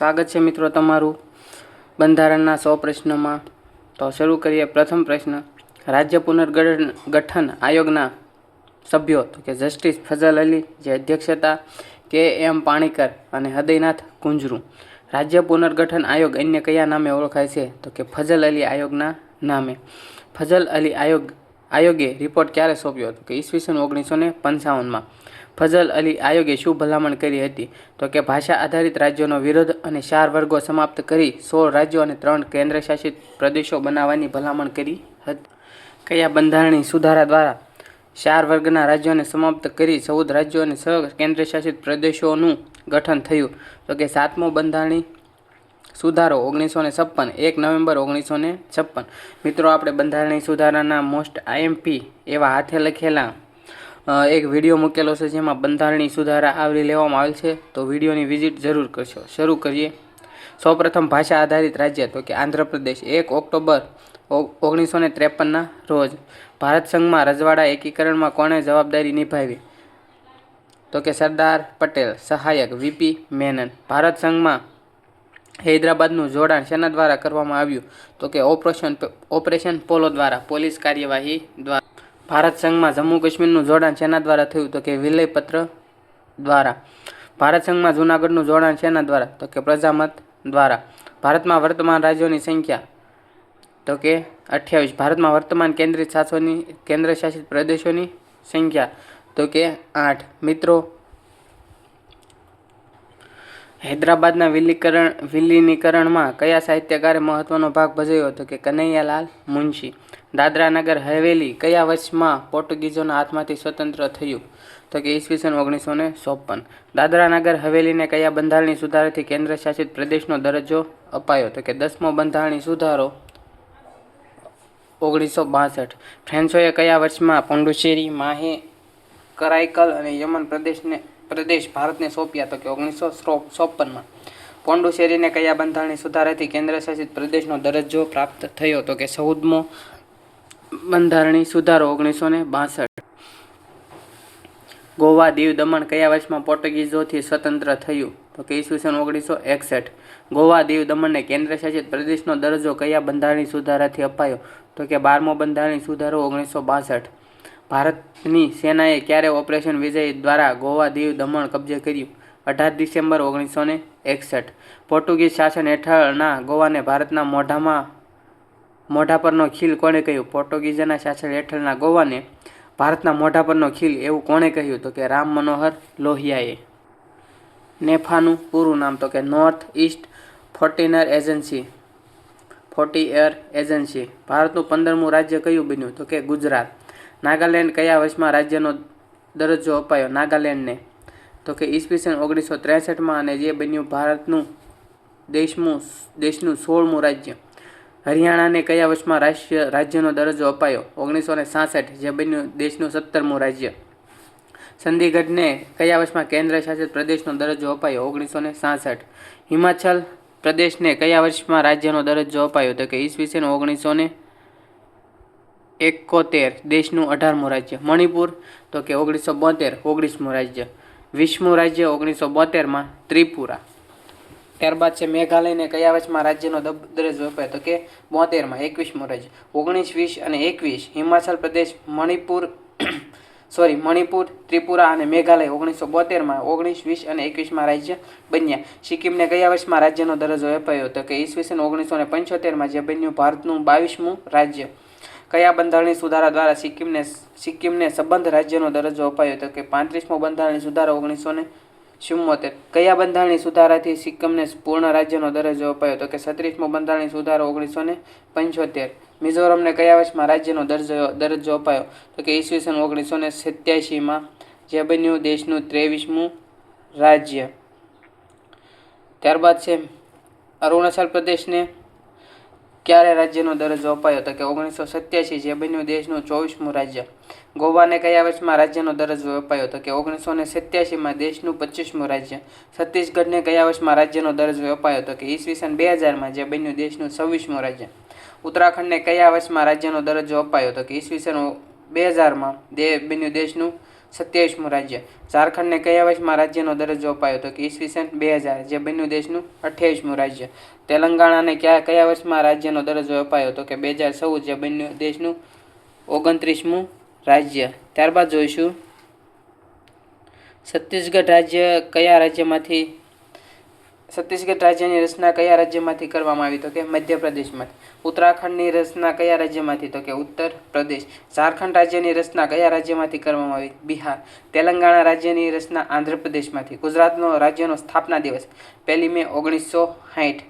સ્વાગત છે મિત્રો તમારું બંધારણના સો પ્રશ્નોમાં. તો શરૂ કરીએ પ્રથમ પ્રશ્ન. રાજ્ય પુનર્ગઠન ગઠન આયોગના સભ્યો તો કે જસ્ટિસ ફઝલ અલી, જે અધ્યક્ષ હતા કે એમ પાણીકર અને હૃદયનાથ કુંજરું. રાજ્ય પુનર્ગઠન આયોગ અન્ય કયા નામે ઓળખાય છે? તો કે ફઝલ અલી આયોગના નામે. ફઝલ અલી આયોગ, આયોગે રિપોર્ટ ક્યારે સોંપ્યો? હતો કે ઈસવીસન ઓગણીસો ને પંચાવનમાં. ફઝલ અલી આયોગે શું ભલામણ કરી હતી. તો કે ભાષા આધારિત રાજ્યોનો વિરોધ અને ચાર વર્ગો સમાપ્ત કરી સોળ રાજ્યો અને ત્રણ કેન્દ્રશાસિત પ્રદેશો બનાવવાની ભલામણ કરી હતી. કયા બંધારણીય સુધારા દ્વારા ચાર વર્ગના રાજ્યોને સમાપ્ત કરી ચૌદ રાજ્યો અને છ કેન્દ્રશાસિત પ્રદેશોનું ગઠન થયું? તો કે સાતમો બંધારણી સુધારો ઓગણીસો ને છપ્પન, એક નવેમ્બર ઓગણીસો ને છપ્પન. મિત્રો, આપણે બંધારણીય સુધારાના મોસ્ટ આઈએમપી એવા હાથે લખેલા એક વીડિયો મૂકેલો છે જેમાં બંધારણીય સુધારા આવરી લેવામાં આવેલ છે. તો વિડીયોની વિઝિટ જરૂર કરશો. શરૂ કરીએ. સૌપ્રથમ ભાષા આધારિત રાજ્ય, તો કે આંધ્રપ્રદેશ. એક ઓક્ટોબર ઓગણીસો ને ત્રેપનના રોજ ભારત સંઘમાં રજવાડા એકીકરણમાં કોણે જવાબદારી નિભાવી? તો કે સરદાર પટેલ, સહાયક વીપી મેનન. ભારત સંઘમાં હૈદરાબાદનું જોડાણ શેના દ્વારા કરવામાં આવ્યું? તો કે ઓપરેશન ઓપરેશન પોલો દ્વારા, પોલીસ કાર્યવાહી દ્વારા. ભારત સંઘમાં જમ્મુ કાશ્મીરનું જોડાણ શેના દ્વારા થયું? તો કે વિલયપત્ર દ્વારા. ભારત સંઘમાં જૂનાગઢનું જોડાણ શેના દ્વારા? તો કે પ્રજામત દ્વારા. ભારતમાં વર્તમાન રાજ્યોની સંખ્યા? તો કે અઠ્યાવીસ. ભારતમાં વર્તમાન કેન્દ્રિત શાસનની, કેન્દ્રશાસિત પ્રદેશોની સંખ્યા? તો કે આઠ. મિત્રો, હૈદરાબાદના વિલીકરણ, વિલીનીકરણમાં કયા સાહિત્યકારે મહત્વનો ભાગ ભજવ્યો? હતો કે કનૈયાલાલ મુનશી. દાદરાનગર હવેલી કયા વર્ષમાં પોર્ટુગીઝોના હાથમાંથી સ્વતંત્ર થયું? તો કે ઈસવીસન ઓગણીસો ને ચોપન દાદરાનગર હવેલીને કયા બંધારણની સુધારાથી કેન્દ્રશાસિત પ્રદેશનો દરજ્જો અપાયો? તો કે દસમો બંધારણની સુધારો ઓગણીસો બાસઠ. ફ્રેન્ચોએ કયા વર્ષમાં પોંડુચેરી, માહે કરાઈકલ અને યમન પ્રદેશને, પ્રદેશ ભારતને સોંપ્યા? તો કે ઓગણીસો ચોપનમાં પોંડુચેરીને કયા બંધારણની સુધારાથી કેન્દ્રશાસિત પ્રદેશનો દરજ્જો પ્રાપ્ત થયો? તો કે ચૌદમો બંધારણીય સુધારો ઓગણીસો ને બાસઠ. ગોવા દીવ દમણ કયા વર્ષમાં પોર્ટુગીઝોથી સ્વતંત્ર થયું? તો કે ઈસવીસન ઓગણીસો એકસઠ. ગોવા દીવ દમણને કેન્દ્રશાસિત પ્રદેશનો દરજ્જો કયા બંધારણીય સુધારાથી અપાયો? તો કે બારમો બંધારણીય સુધારો ઓગણીસો બાસઠ. ભારતની સેનાએ ક્યારે ઓપરેશન વિજય દ્વારા ગોવા દીવ દમણ કબજે કર્યું? અઢાર ડિસેમ્બર ઓગણીસો ને એકસઠ. પોર્ટુગીઝ શાસન હેઠળના ગોવાને ભારતના મોઢામાં મોઢા પરનો ખીલ કોણે કહ્યું? પોર્ટુગીઝના શાસન હેઠળના ગોવાને ભારતના મોઢા પરનો ખીલ એવું કોણે કહ્યું? તો કે રામ મનોહર લોહિયાએ. નેફાનું પૂરું નામ તો કે north east frontier agency frontier agency. ભારતનું પંદરમું રાજ્ય કયું બન્યું? તો કે ગુજરાત. નાગાલેન્ડ કયા વર્ષમાં રાજ્યનો દરજ્જો અપાયો? નાગાલેન્ડને. તો કે ઈસવીસન ઓગણીસો ત્રેસઠમાં અને જે બન્યું ભારતનું દેશમું, દેશનું સોળમું રાજ્ય. હરિયાણાને કયા વર્ષમાં રાષ્ટ્રીય રાજ્યનો દરજ્જો અપાયો? ઓગણીસો ને સાસઠ, જે બન્યું દેશનું સત્તરમું રાજ્ય. ચંદીગઢને કયા વર્ષમાં કેન્દ્ર શાસિત પ્રદેશનો દરજ્જો અપાયો? ઓગણીસો ને સાસઠ. હિમાચલ પ્રદેશને કયા વર્ષમાં રાજ્યનો દરજ્જો અપાયો? તો કે ઈસવીસન ઓગણીસો ને એકોતેર, દેશનું અઢારમું રાજ્ય. મણિપુર, તો કે ઓગણીસો બોતેર, ઓગણીસમું રાજ્ય. વીસમું રાજ્ય ઓગણીસો બોતેરમાં ત્રિપુરા. ત્યારબાદ છે મેઘાલયને કયા વર્ષમાં રાજ્યનો દરજ્જો અપાયો તો કે બોતેરમાં, એકવીસમો રાજ્ય ઓગણીસ, વીસ અને એકવીસ, હિમાચલ પ્રદેશ, મણિપુર, સોરી, મણિપુર, ત્રિપુરા અને મેઘાલય ઓગણીસો બોતેરમાં, ઓગણીસ, વીસ અને એકવીસમાં રાજ્ય બન્યા. સિક્કિમને કયા વર્ષમાં રાજ્યનો દરજ્જો અપાયો તો કે ઈસવીસન ઓગણીસો ને પંચોતેરમાં જે બન્યું ભારતનું બાવીસમું રાજ્ય? કયા બંધારણની સુધારા દ્વારા સિક્કિમને સિક્કિમને સંબંધ રાજ્યનો દરજ્જો અપાયો તો કે પાંત્રીસમો બંધારણની સુધારો ઓગણીસો ને ચુમ્મોતેર. કયા બંધારણીય સુધારાથી સિક્કિમને પૂર્ણ રાજ્યનો દરજ્જો અપાયો? તો કે છત્રીસમો બંધારણીય સુધારો ઓગણીસો ને પંચોતેર. મિઝોરમને કયા વર્ષમાં રાજ્યનો દરજ્જો દરજ્જો અપાયો? તો કે ઈસવીસન ઓગણીસો ને સત્યાસીમાં જે બન્યું દેશનું ત્રેવીસમું રાજ્ય. ત્યારબાદ છે અરુણાચલ પ્રદેશને ક્યારે રાજ્યનો દરજ્જો અપાયો? તો કે ઓગણીસો સત્યાસી જે બન્યું દેશનું ચોવીસમું રાજ્ય. ગોવાને કયા વર્ષમાં રાજ્યનો દરજ્જો અપાયો તો કે ઓગણીસો ને સત્યાસીમાં દેશનું પચીસમું રાજ્ય? છત્તીસગઢને કયા વર્ષમાં રાજ્યનો દરજ્જો અપાયો તો કે ઈસવીસન બે હજારમાં જે બન્યું દેશનું છવ્વીસમું રાજ્ય? ઉત્તરાખંડને કયા વર્ષમાં રાજ્યનો દરજ્જો અપાયો તો કે ઈસવીસન બે હજારમાં દે બન્યું દેશનું સત્યાવીસમું રાજ્ય? ઝારખંડને કયા વર્ષમાં રાજ્યનો દરજ્જો અપાયો તો કે ઈસવીસન બે હજાર જે બન્યું દેશનું અઠ્યાવીસમું રાજ્ય? તેલંગાણાને કયા કયા વર્ષમાં રાજ્યનો દરજ્જો અપાયો તો કે બે હજાર ચૌદ જે બન્યું દેશનું ઓગણત્રીસમું રાજ્ય. ત્યારબાદ જોઈશું. છત્તીસગઢ રાજ્ય કયા રાજ્યમાંથી, છત્તીસગઢ રાજ્યની રચના કયા રાજ્યમાંથી કરવામાં આવી તો કે મધ્યપ્રદેશમાંથી. ઉત્તરાખંડની રચના કયા રાજ્યમાંથી તો કે ઉત્તર પ્રદેશ ઝારખંડ રાજ્યની રચના કયા રાજ્યમાંથી કરવામાં આવી? બિહાર. તેલંગાણા રાજ્યની રચના આંધ્રપ્રદેશમાંથી. ગુજરાતનો રાજ્યનો સ્થાપના દિવસ, પહેલી મે ઓગણીસો સાઠ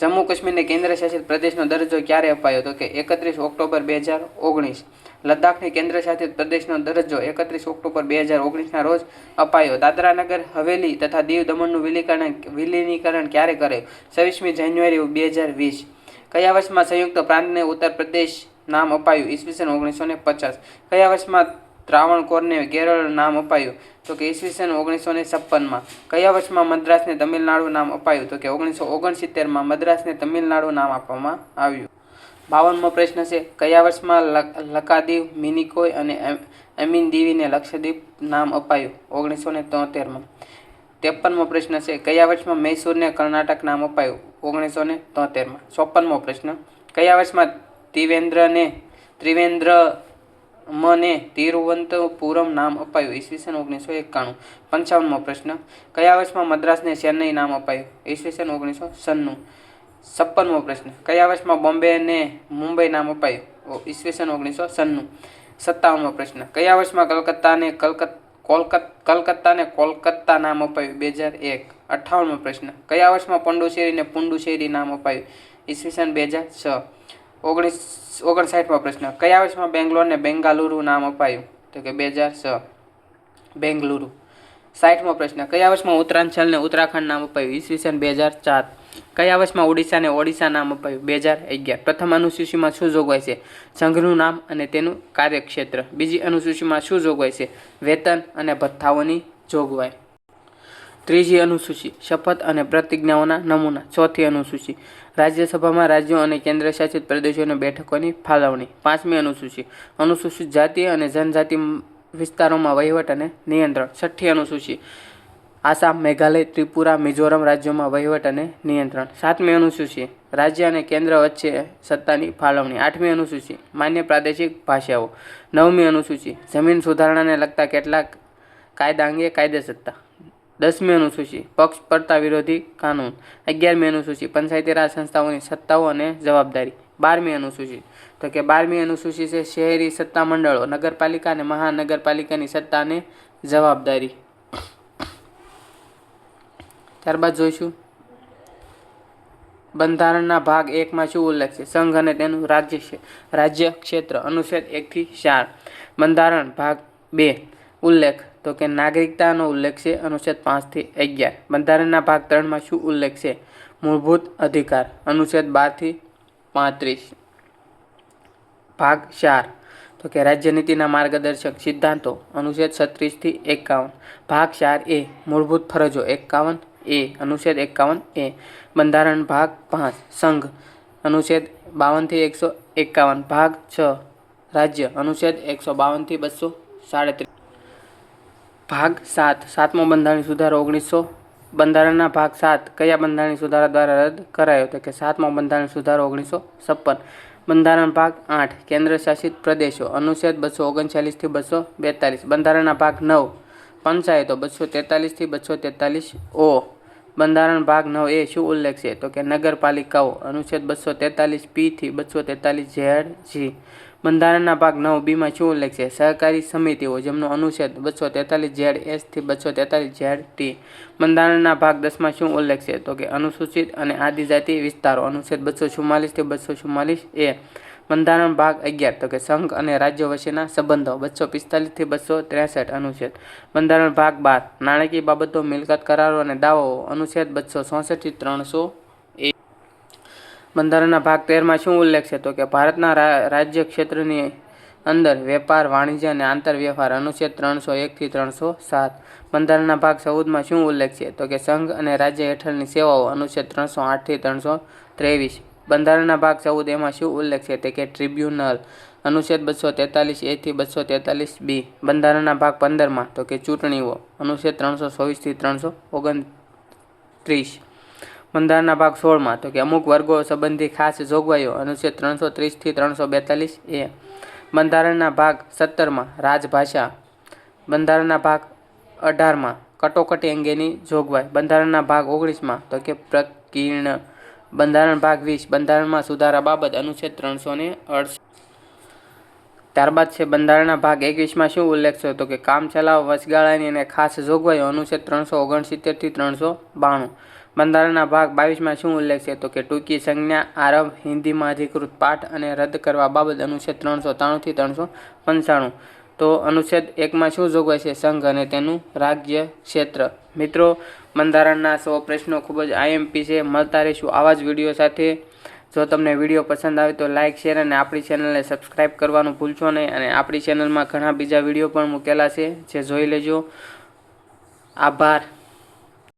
જમ્મુ કાશ્મીરને કેન્દ્ર શાસિત પ્રદેશનો દરજ્જો ક્યારે અપાયો તો કે એકત્રીસ ઓક્ટોબર બે હજાર ઓગણીસ. લદ્દાખને કેન્દ્ર શાસિત પ્રદેશનો દરજ્જો એકત્રીસ ઓક્ટોબર બે હજાર ઓગણીસના રોજ અપાયો. દાદરાનગર, હવેલી તથા દીવ દમણનું વિલીકરણ વિલીનીકરણ ક્યારે કરાયું છવ્વીસમી જાન્યુઆરી બે હજાર વીસ. કયા વર્ષમાં સંયુક્ત પ્રાંતને ઉત્તર પ્રદેશ નામ અપાયું? ઈસવીસન ઓગણીસો ને પચાસ. કયા વર્ષમાં ત્રાવણકોરને કેરળ નામ અપાયું? તો કે ઈસવીસન ઓગણીસો ને છપ્પનમાં. કયા વર્ષમાં મદ્રાસને તમિલનાડુ નામ અપાયું? તો કે ઓગણીસો ઓગણસિત્તેરમાં મદ્રાસને તમિલનાડુ નામ આપવામાં આવ્યું. બાવનમો પ્રશ્ન છે, કયા વર્ષમાં લક- લકાદીવ મિનિકોય અને અમીન દેવીને લક્ષદ્વીપ નામ અપાયું? ઓગણીસો ને તોતેરમાં. ત્રેપનમો પ્રશ્ન છે, કયા વર્ષમાં મૈસૂરને કર્ણાટક નામ અપાયું? ઓગણીસો ને તોતેરમાં. ચોપનમો પ્રશ્ન, કયા વર્ષમાં ત્રિવેન્દ્રને ત્રિવેન્દ્ર મને તિરુવનંતપુરમ નામ અપાયું? ઈસવીસન ઓગણીસો એકાણું. પંચાવનમો પ્રશ્ન, કયા વર્ષમાં મદ્રાસને ચેન્નઈ નામ અપાયું? ઈસવીસન ઓગણીસો સન્નું છપ્પનમો પ્રશ્ન. કયા વર્ષમાં બોમ્બેને મુંબઈ? નામ અપાયું ઈસવીસન ઓગણીસો સન્નું સત્તાવનમો પ્રશ્ન. કયા વર્ષમાં કલકત્તાને કલકત્તા કોલકત કલકત્તાને કોલકત્તા નામ અપાયું બે હજાર એક. અઠ્ઠાવનમો પ્રશ્ન. કયા વર્ષમાં પંડુચેરીને પુંડુશેરી નામ અપાયું ઈસવીસન બે હજાર છ. ઓગણીસ, ઓગણસાઠમો પ્રશ્ન. કયા વર્ષમાં બેંગ્લોરને બેંગાલુરુ નામ અપાયું તો કે બે હજાર છ. બેંગલુરુ. સાઠમો પ્રશ્ન. કયા વર્ષમાં ઉત્તરાંચલને ઉત્તરાખંડ નામ અપાયું ઈસવીસન બે હજાર ચાર. કયા વર્ષમાં ઓડિશાને ઓડિશા નામ અપાયું? બે હજાર અગિયાર. પ્રથમ અનુસૂચિમાં શું જોગવાઈ છે? સંઘનું નામ અને તેનું કાર્યક્ષેત્ર. બીજી અનુસૂચિમાં શું જોગવાઈ છે? વેતન અને ભથ્થાઓની જોગવાઈ. ત્રીજી અનુસૂચિ, શપથ અને પ્રતિજ્ઞાઓના નમૂના. ચોથી અનુસૂચિ, રાજ્યસભામાં રાજ્યો અને કેન્દ્રશાસિત પ્રદેશોની બેઠકોની ફાળવણી. પાંચમી અનુસૂચિ, અનુસૂચિત જાતિ અને જનજાતિ વિસ્તારોમાં વહીવટ અને નિયંત્રણ. છઠ્ઠી અનુસૂચિ આસામ, મેઘાલય, ત્રિપુરા, મિઝોરમ રાજ્યોમાં વહીવટ અને નિયંત્રણ. સાતમી અનુસૂચિ. રાજ્ય અને કેન્દ્ર વચ્ચે સત્તાની ફાળવણી. આઠમી અનુસૂચિ. માન્ય પ્રાદેશિક ભાષાઓ. નવમી અનુસૂચિ. જમીન સુધારણાને લગતા કેટલાક કાયદા અંગે કાયદેસત્તા. દસમી અનુસૂચિ. પક્ષ પડતા વિરોધી કાનૂન. અગિયારમી અનુસૂચિ. પંચાયતી રાજ સંસ્થાઓની સત્તાઓ અને જવાબદારી. બારમી અનુસૂચિ. તો કે બારમી અનુસૂચિ છે શહેરી સત્તા મંડળો નગરપાલિકા અને મહાનગરપાલિકાની સત્તા અને જવાબદારી. ત્યારબાદ જોઈશું. બંધારણના ભાગ એકમાં શું ઉલ્લેખ છે? સંઘ અને તેનું રાજ્ય રાજ્ય ક્ષેત્ર અનુચ્છેદ એકથી ચાર. બંધારણ ભાગ બે ઉલ્લેખ, તો કે નાગરિકતાનો ઉલ્લેખ છે, અનુચ્છેદ પાંચથી અગિયાર. બંધારણના ભાગ ત્રણમાં શું ઉલ્લેખ છે? મૂળભૂત અધિકાર, અનુચ્છેદ બારથી પાંત્રીસ. ભાગ ચાર, તો કે રાજ્યનીતિના માર્ગદર્શક સિદ્ધાંતો, અનુચ્છેદ છત્રીસથી એકાવન. ભાગ ચાર એ મૂળભૂત ફરજો, એકાવન એ, અનુચ્છેદ એકાવન એ. બંધારણ ભાગ પાંચ, સંઘ. અનુચ્છેદ બાવનથી એકસો એકાવન. ભાગ છ, રાજ્ય. અનુચ્છેદ એકસો બાવનથી બસો સાડત્રીસ. ભાગ સાત, સાતમો બંધારણીય સુધારો ઓગણીસો. બંધારણના ભાગ સાત, કયા બંધારણીય સુધારા દ્વારા રદ કરાયો તો કે સાતમો બંધારણ સુધારો ઓગણીસો છપ્પન. બંધારણ ભાગ આઠ કેન્દ્ર શાસિત પ્રદેશો. અનુચ્છેદ બસો ઓગણચાલીસથી બસો બેતાલીસ. બંધારણના ભાગ નવ, પંચાયતો બસો તેતાલીસથી બસો તેતાલીસ ઓ. બંધારણ ભાગ નવ એ શું ઉલ્લેખ છે? તો કે નગરપાલિકાઓ, અનુચ્છેદ બસો તેતાલીસ પીથી બસો તેતાલીસ ઝેડ જી. બંધારણના ભાગ નવ બીમાં શું ઉલ્લેખ છે? સહકારી સમિતિઓ, જેમનો અનુચ્છેદ બસો તેતાલીસ ઝેડ એસથી બસો તેતાલીસ ઝેડ ટી. બંધારણના ભાગ દસમાં શું ઉલ્લેખ છે? તો કે અનુસૂચિત અને આદિજાતિ વિસ્તારો, અનુચ્છેદ બસો ચુમ્માલીસથી બસો ચુમ્માલીસ એ. બંધારણ ભાગ અગિયાર, તો કે સંઘ અને રાજ્યો વચ્ચેના સંબંધો બસો પિસ્તાલીસથી બસો ત્રેસઠ અનુચ્છેદ. બંધારણ ભાગ બાર, નાણાકીય બાબતો, મિલકત કરારો અને દાવાઓ અનુચ્છેદ બસો ચોસઠથી ત્રણસો બંધારણના ભાગ તેરમાં શું ઉલ્લેખ છે? તો કે ભારતના રાજ્ય ક્ષેત્રની અંદર વેપાર, વાણિજ્ય અને આંતરવ્યવહાર અનુચ્છેદ ત્રણસો એકથી ત્રણસો સાત. બંધારણના ભાગ ચૌદમાં શું ઉલ્લેખ છે? તો કે સંઘ અને રાજ્ય હેઠળની સેવાઓ અનુચ્છેદ ત્રણસો આઠથી ત્રણસો ત્રેવીસ. બંધારણના ભાગ ચૌદ એમાં શું ઉલ્લેખ છે? તે કે ટ્રિબ્યુનલ અનુચ્છેદ બસો તેતાલીસ એથી બસો તેતાલીસ બી બંધારણના ભાગ પંદરમાં, તો કે ચૂંટણીઓ, અનુચ્છેદ ત્રણસો ચોવીસથી ત્રણસો ઓગણત્રીસ. બંધારણના ભાગ સોળમાં, તો કે અમુક વર્ગો સંબંધી ખાસ જોગવાઈઓ, અનુચ્છેદ ત્રણસો ત્રીસથી ત્રણસો બેતાલીસ એ બંધારણના ભાગ સત્તરમાં, રાજભાષા. બંધારણના ભાગ અઢારમાં, કટોકટી અંગેની જોગવાઈ. બંધારણના ભાગ ઓગણીસમાં, તો કે પ્રકીર્ણ. બંધારણ ભાગ વીસ. બંધારણમાં સુધારા બાબત અનુચ્છેદ ત્રણસો ને ત્યારબાદ છે બંધારણના ભાગ એકવીસમાં શું ઉલ્લેખ છે તો કે કામ ચલાવ, વચગાળાની અને ખાસ જોગવાઈઓ અનુચ્છેદ ત્રણસો ઓગણસિત્તેરથી ત્રણસો બાણું. બંધારણના ભાગ બાવીસમાં શું ઉલ્લેખ છે તો કે ટૂંકી સંજ્ઞા, આરંભ, હિન્દીમાં અધિકૃત પાઠ અને રદ કરવા બાબત અનુચ્છેદ ત્રણસો ત્રાણુંથી ત્રણસો પંચાણું. તો અનુચ્છેદ એકમાં શું જોગવાઈ છે? સંઘ અને તેનું રાજ્ય ક્ષેત્ર. મિત્રો બંધારણના સો પ્રશ્નો ખૂબ જ આઈએમપી છે. મળતા રહીશું આવા જ વીડિયો સાથે. જો તમને વીડિયો પસંદ આવે તો લાઇક શેર અને આપણી ચેનલને સબસ્ક્રાઈબ કરવાનું ભૂલશો નહીં. અને આપણી ચેનલમાં ઘણા બીજા વીડિયો પણ મૂકેલા છે. જે જોઈ લેજો. આભાર.